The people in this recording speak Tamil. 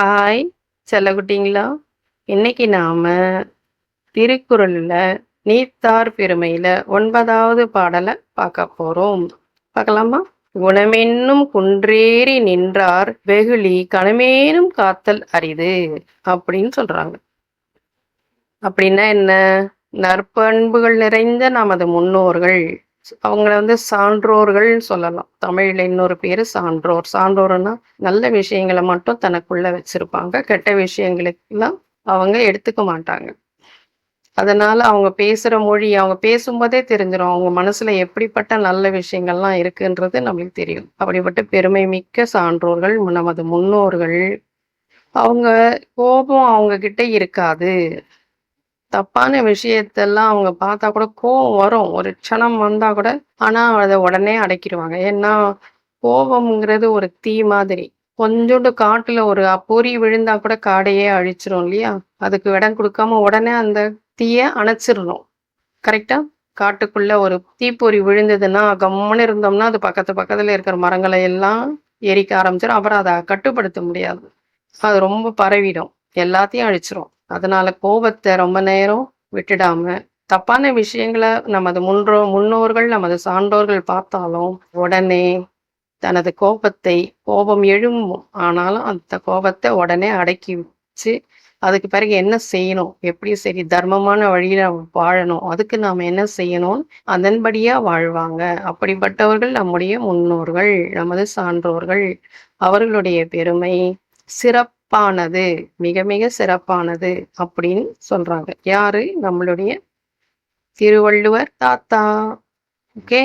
ஹாய் செல்லகுட்டிங்களா இன்னைக்கு நாம திருக்குறளில் நீத்தார் பெருமையில ஒன்பதாவது பாடலை பார்க்க போறோம். பார்க்கலாமா? குணமென்னும் குன்றேறி நின்றார் வெகுளி கணமேனும் காத்தல் அரிது அப்படின்னு சொல்றாங்க. அப்படின்னா என்ன? நற்பண்புகள் நிறைந்த நமது முன்னோர்கள் அவங்கள வந்து சான்றோர்கள் சொல்லலாம். தமிழ்ல இன்னொரு பேரு சான்றோர். சான்றோர்னா நல்ல விஷயங்களை மட்டும் தனக்குள்ள வச்சிருப்பாங்க. கெட்ட விஷயங்களுக்கெல்லாம் அவங்க எடுத்துக்க மாட்டாங்க. அதனால அவங்க பேசுற மொழி அவங்க பேசும்போதே தெரிஞ்சிடும் அவங்க மனசுல எப்படிப்பட்ட நல்ல விஷயங்கள்லாம் இருக்குன்றது நம்மளுக்கு தெரியும். அப்படிப்பட்ட பெருமை மிக்க சான்றோர்கள் நமது முன்னோர்கள் அவங்க கோபம் அவங்க கிட்ட இருக்காது. தப்பான விஷயத்தெல்லாம் அவங்க பார்த்தா கூட கோபம் வரும். ஒரு க்ஷணம் வந்தா கூட ஆனா அதை உடனே அடக்கிடுவாங்க. ஏன்னா கோபம்ங்கிறது ஒரு தீ மாதிரி. கொஞ்சோண்டு காட்டுல ஒரு பொறி விழுந்தா கூட காடையே அழிச்சிரும் இல்லையா? அதுக்கு இடம் கொடுக்காம உடனே அந்த தீய அணைச்சிடணும் கரெக்டா காட்டுக்குள்ள ஒரு தீப்பொறி விழுந்ததுன்னா கம்முன்னு இருந்தோம்னா அது பக்கத்து பக்கத்துல இருக்கிற மரங்களை எல்லாம் எரிக்க ஆரம்பிச்சிடும் அப்புறம் அதை கட்டுப்படுத்த முடியாது. அது ரொம்ப பரவிடும். எல்லாத்தையும் அழிச்சிரும். அதனால கோபத்தை ரொம்ப நேரம் விட்டுடாம தப்பான விஷயங்களை நமது முன்றோ முன்னோர்கள் நமது சான்றோர்கள் பார்த்தாலும் உடனே தனது கோபத்தை கோபம் எழும் ஆனாலும் அந்த கோபத்தை உடனே அடக்கி வச்சு அதுக்கு பிறகு என்ன செய்யணும்? எப்படி சரி தர்மமான வழியில வாழணும்? அதுக்கு நாம என்ன செய்யணும்? அதன்படியா வாழ்வாங்க. அப்படிப்பட்டவர்கள் நம்முடைய முன்னோர்கள் நமது சான்றோர்கள். அவர்களுடைய பெருமை சிறப்பு சிறப்பானது மிக மிக சிறப்பானது அப்படின்னு சொல்றாங்க. யாரு? நம்மளுடைய திருவள்ளுவர் தாத்தா. ஓகே